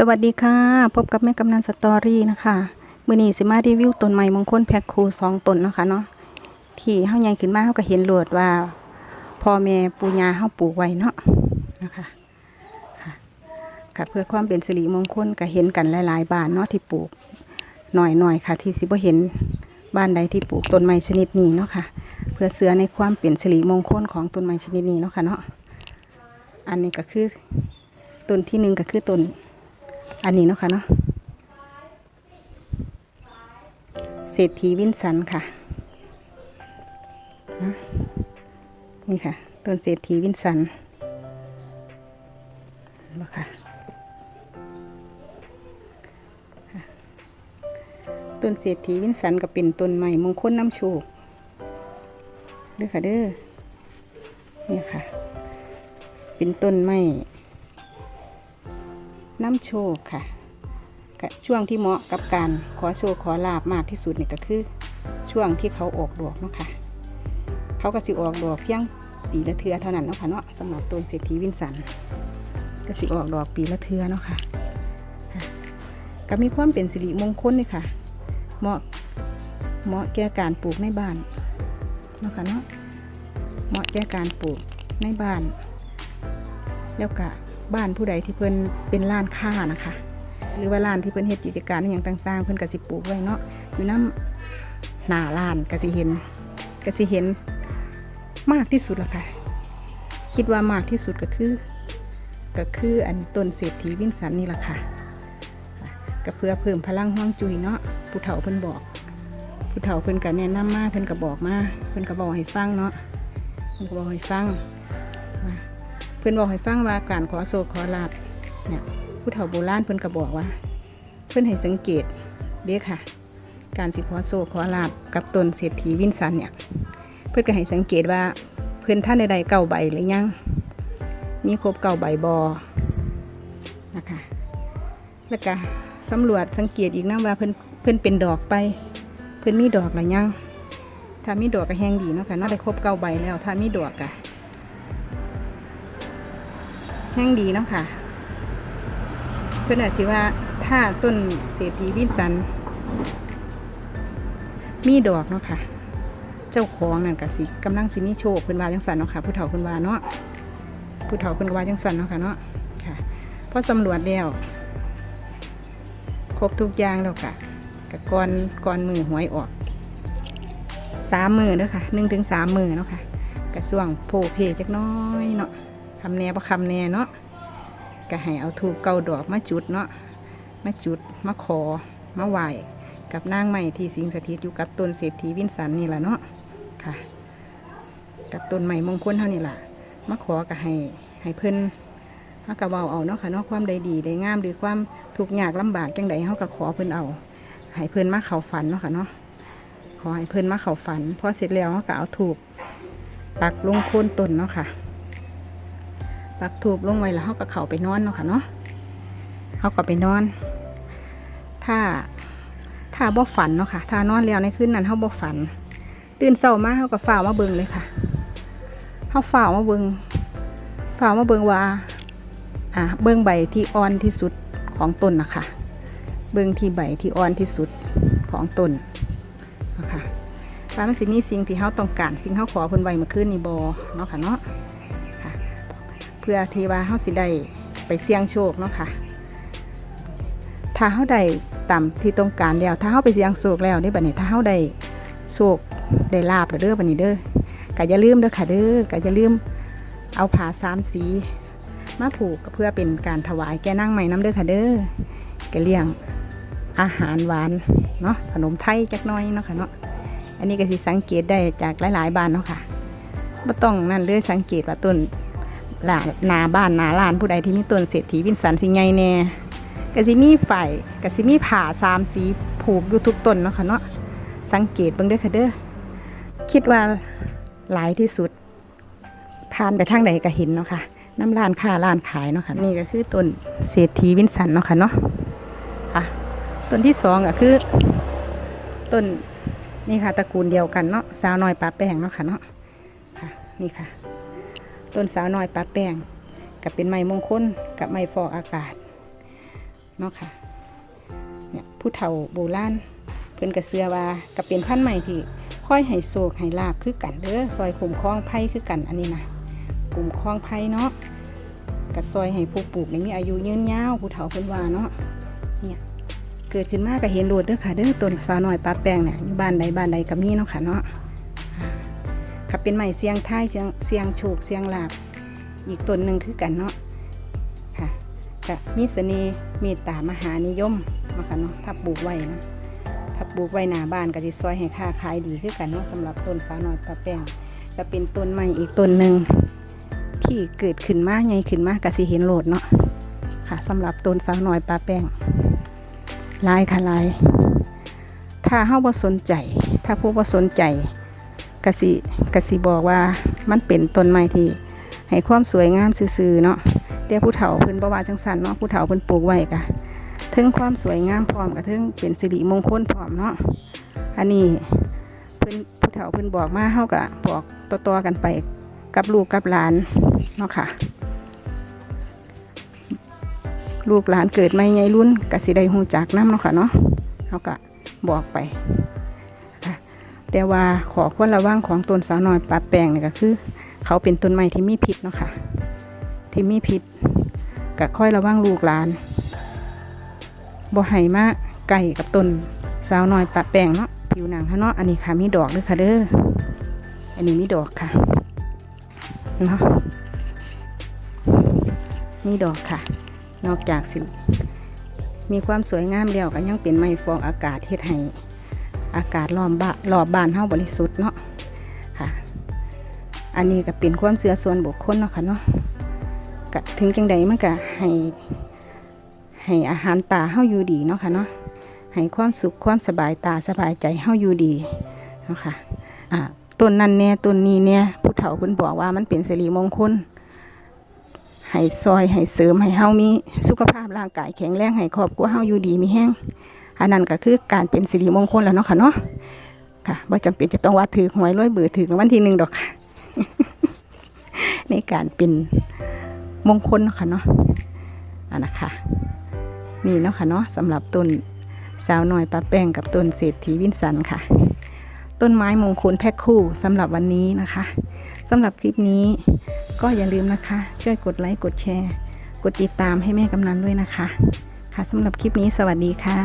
สวัสดีค่ะ พบกับแม่กำนันสตอรี่นะคะมือนี้สิมารีวิวต้นไม้มงคลแพ็คคูสองต้นนะคะเนาะที่เฮาใหญ่ขึ้นมาเฮาก็เห็นโลวดว่าพ่อแม่ปู่ย่าเฮาปลูกไว้เนาะนะคะค่ะค่ะเพื่อความเป็นสิริมงคลก็เห็นกันหลายๆบ้านเนาะที่ปลูกหน่อยๆค่ะ ที่สิบ่เห็นบ้านใดที่ปลูกต้นไม้ชนิดนี้เนาะค่ะ เพื่อเสือในความเป็นสิริมงคลของต้นไม้ชนิดนี้เนาะค่ะเนาะอันนี้ก็คือต้นที่หนึ่งก็คือต้น อันนี้เนาะค่ะเนาะเศรษฐีวินสันค่ะนะนี่ค่ะต้นเศรษฐีวินสันบ่ค่ะค่ะต้นเศรษฐีวินสันก็เป็นต้นใหม่มงคลน้ำโชคเด้อค่ะเด้อนี่ค่ะ เป็นต้นไม้ น้ำโชคค่ะช่วงที่เหมาะกับการขอโชคขอลาบมากที่สุดนี่ก็คือ ช่วงที่เขาออกดอกเนาะค่ะเขาก็สิออกดอกเพียงปีละเทือเท่านั้นเนาะค่ะเนาะสำหรับต้นเศรษฐีวินสันก็สิออกดอกปีละเทือเนาะค่ะค่ะก็มีความเป็นสิริมงคลเลยค่ะ เหมาะเหมาะแก่การปลูกในบ้านเนาะค่ะเนาะเหมาะแก่การปลูกในบ้านแล้วก็ บ้านผู้ใดที่เพิ่นเป็นร้านค้านะคะ หรือว่าร้านที่เพิ่นเฮ็ดกิจการอย่างต่าง ๆ เพิ่นก็สิปลูกไว้เนาะอยู่น้ำหน้าร้านก็สิเห็นก็สิเห็นมากที่สุดละค่ะ คิดว่ามากที่สุดก็คือ ก็คืออันต้นเศรษฐีวินสันนี่แหละค่ะค่ะก็เพื่อเพิ่มพลังห่วงจุยเนาะผู้เฒ่าเพิ่นบอก ผู้เฒ่าเพิ่นก็แนะนำมาเพิ่นก็บอกมาเพิ่นก็บอกให้ฟังเนาะเพิ่นก็บอกให้ฟัง พื่อนบอกให้ฟังว่าการขอโศกขอลาบเนี่ยผู้เฒ่าโบราณเพื่อนก็บอกว่า เพื่อนให้สังเกตเด้ค่ะ การสิขอโศกขอลาบกับตนเศรษฐีวินสันเนี่ยเพื่อนก็ให้สังเกตว่าเพื่อนท่านใดๆเก่าใบหรือยังมีครบเก่าใบบอนะคะแล้วก็สำรวจสังเกตอีกนะว่าเพื่อนเพื่อนเป็นดอกไป เพื่อนมีดอกหรือยังถ้ามีดอกก็แห้งดีเนาะค่ะน่าได้ครบเก้าใบแล้ว ถ้ามีดอกอะ แห้งดีเนาะค่ะ เพื่อนอาจสิว่าถ้าต้นเศรษฐีวินสัน มีดอกเนาะค่ะ เจ้าของนั่นก็สิกำลังสิมีโชคเพิ่นว่าจังสันเนาะค่ะ ผู้เฒ่าเพิ่นว่าเนาะผู้เฒ่าเพิ่นว่าจังสันเนาะค่ะเนาะค่ะพอสำรวจแล้วครบทุกอย่างแล้วค่ะกับก้อนก้อนมือหวยออกสามมือเด้อค่ะหนึ่งถึงสามมือเนาะค่ะกระส่วงโพเพจักน้อยเนาะ คำแน่ประคำแน่เนาะก็ให้เอาถูกเกาดอกมาจุดเนาะมาจุดมาขอมาไหวกับนางใหม่ที่สิงสถิตอยู่กับต้นเศรษฐีวินสันนี่แหละเนาะค่ะ กับต้นใหม่มงคลเท่านี้ล่ะมาขอก็ให้ให้เพิ่นเฮาก็เว้าเอาเนาะค่ะเนาะความใดดีใดงามหรือความทุกข์ยากลำบากจังใดเฮาก็ขอเพิ่นเอา ให้เพิ่นมาเข้าฝันเนาะค่ะเนาะขอให้เพิ่นมาเข้าฝันพอเสร็จแล้วเฮาก็เอาถูกปักลงโคนต้นเนาะค่ะ ปักถูบลงไว้แล้วเขาก็เข้าไปนอนเนาะค่ะเนาะเขาก็ไปนอน ถ้าถ้าบ่ฝันเนาะค่ะ ถ้านอนแล้วในคืนนั้นเขาบ่ฝัน ตื่นเช้ามากเขาก็ฝ่าวมาเบิ่งเลยค่ะเขาฝ่าวมาเบิ่งฝ่าวมาเบิ่งว่า อ่า เบิ่งใบที่อ่อนที่สุดของต้นนะคะ เบิ่งที่ใบที่อ่อนที่สุดของต้นนะคะว่ามันสิมีสิ่งที่เขาต้องการ สิ่งเขาขอเพิ่นไว้เมื่อคืนนี้บ่เนาะค่ะเนาะ พื่อที่ว่าเฮาสิได้ไปเสี่ยงโชคเนาะค่ะ ถ้าเฮาได้ตามที่ต้องการแล้ว ถ้าเฮาไปเสี่ยงโชคแล้วนี่บัดนี้ถ้าเฮาได้โชคได้ลาบแล้วเด้อบัดนี้เด้อก็อย่าลืมเด้อค่ะเด้อก็อย่าลืมเอาผ้าสามสี มาผูกเพื่อเป็นการถวายแก่นั่งใหม่น้ำเด้อค่ะเด้อแกเลี้ยงอาหารหวานเนาะขนมไทยจักน้อยเนาะค่ะเนาะอันนี้ก็สิสังเกตได้จากหลายๆบ้านเนาะค่ะบ่ต้องนั่นเลยสังเกตว่าต้น หลาหนาบ้านหนาลานผู้ใดที่มีต้นเศรษฐีวินสันสิไงแน่กะสิมีไฟกะสิมีผ่าสามสีผูกอยู่ทุกต้นเนาะค่ะเนาะสังเกตเบิ่งเด้อค่ะเด้อคิดว่าหลายที่สุดผ่านไปทางใดก็เห็นเนาะค่ะน้ำร้านค้าร้านขายเนาะค่ะนี่ก็คือต้นเศรษฐีวินสันเนาะค่ะเนาะค่ะต้นที่สองก็คือต้นนี่ค่ะตระกูลเดียวกันเนาะสาวน้อยปลาแป้งเนาะค่ะเนาะค่ะนี่ค่ะ ต้นสาวน้อยปลาแป้งกับเป็นไม้มงคลกับไม้ฟอกอากาศเนาะค่ะเนี่ยผู้เฒ่าโบราณเพิ่อนก็เชื่อว่าก็เป็นพันใหม่ที่ค่อยให้โศกให้ลาบคือกันเด้อซอยขุมคล้องไผ่คือกันอันนี้นะกลุ่มคล้องไผ่เนาะก็ซอยให้ผู้ปลูกในมีอายุยืนยาวผู้เฒ่าเพิ่นว่าเนาะเนี่ยเกิดขึ้นมากก็เห็นโลดเด้อค่ะเด้อต้นสาวน้อยปลาแป้งเนี่ยอยู่บ้านใดบ้านใดก็มีเนาะค่ะเนาะ ค่ะเป็นไม้เสียงไทายเสียงเสียงโชคเสียงหลาบ อีกต้นหนึ่งคือกันเนาะค่ะก็มีเสน่ห์เมตตามหานิยมเนาะค่ะเนาะถ้าปลูกไว้นะถ้าปลูกไว้หน้าบ้านก็จะซอยให้ค่าขายดีคือกันเนาะสำหรับต้นสาวน้อยปลาแป้งก็เป็นต้นใหม่อีกต้นหนึ่งที่เกิดขึ้นมากไงขึ้นมาก็สิเห็นโหลดเนาะค่ะสำหรับต้นสาวน้อยปลาแป้งลายค่ะลาย ถ้าเฮาบ่สนใจ ถ้าผู้บ่สนใจ กสิกสิบอกว่ามันเป็นต้นไม้ที่ให้ความสวยงามซื่อๆเนาะแต่ผู้เฒ่าเพิ่นบ่ว่าจังสันเนาะผู้เฒ่าเพิ่นปลูกไว้กะถึงความสวยงามพร้อมกับถึงเป็นสิริมงคลพร้อมเนาะอันนี้เพิ่นผู้เฒ่าเพิ่นบอกมาเฮาก็บอกต่อๆกันไปกับลูกกับหลานเนาะค่ะ ลูกหลานเกิดไม่ไงรุ่นก็สิได้ฮู้จักนํเนาะค่ะเนาะเฮาก็บอกไป แต่ว่าขอควรระวังของต้นสาวน้อยปลาแปลงนี่ก็คือ เขาเป็นต้นไม้ที่มีพิษเนาะค่ะ ที่มีพิษก็ค่อยระวังลูกหลานบ่ให้มาไก่กับต้นสาวน้อยปะแปงเนาะผิวหนังเขาเนาะอันนี้ค่ะมีดอกด้วยค่ะเด้ออันนี้มีดอกค่ะเนาะมีดอกค่ะ นอกจากสิมีความสวยงามแล้วก็ยังเป็นไม้ฟองอากาศเฮ็ดให้ อากาศรอบบ้านรอบบ้านเฮาบริสุทธิ์เนาะค่ะ อันนี้ก็เป็นความเสื่อส่วนบุคคลเนาะค่ะเนาะก็ถึงจังใดมันก็ให้ให้อาหารตาเฮาอยู่ดีเนาะค่ะเนาะให้ความสุขความสบายตาสบายใจเฮาอยู่ดีเนาะค่ะอ่าต้นนั้นแน่ต้นนี้เนี่ยผู้เฒ่าเพิ่นบอกว่ามันเป็นสิริมงคลให้ซอยให้เสริมให้เฮามีสุขภาพร่างกายแข็งแรงให้ครอบครัวเฮาอยู่ดีมีแห้ง อันนั้นก็คือการเป็นสิริมงคลแล้วเนาะค่ะเนาะค่ะบ่จำเป็นจะต้องว่าถือหวยรวยเบอร์ถือวัลที่หนึ่งดอกค่ะในการเป็นมงคลเนาะค่ะเนาะอันนะคะนี่เนาะค่ะเนาะสำหรับต้นสาวน้อยปลาแป้งกับต้นเศรษฐีวินสันค่ะ ต้นไม้มงคลแพ็คคู่สำหรับวันนี้นะคะสำหรับคลิปนี้ก็อย่าลืมนะคะ ช่วยกดไลค์กดแชร์ กดติดตามให้แม่กำนันด้วยนะคะ ค่ะสำหรับคลิปนี้สวัสดีค่ะ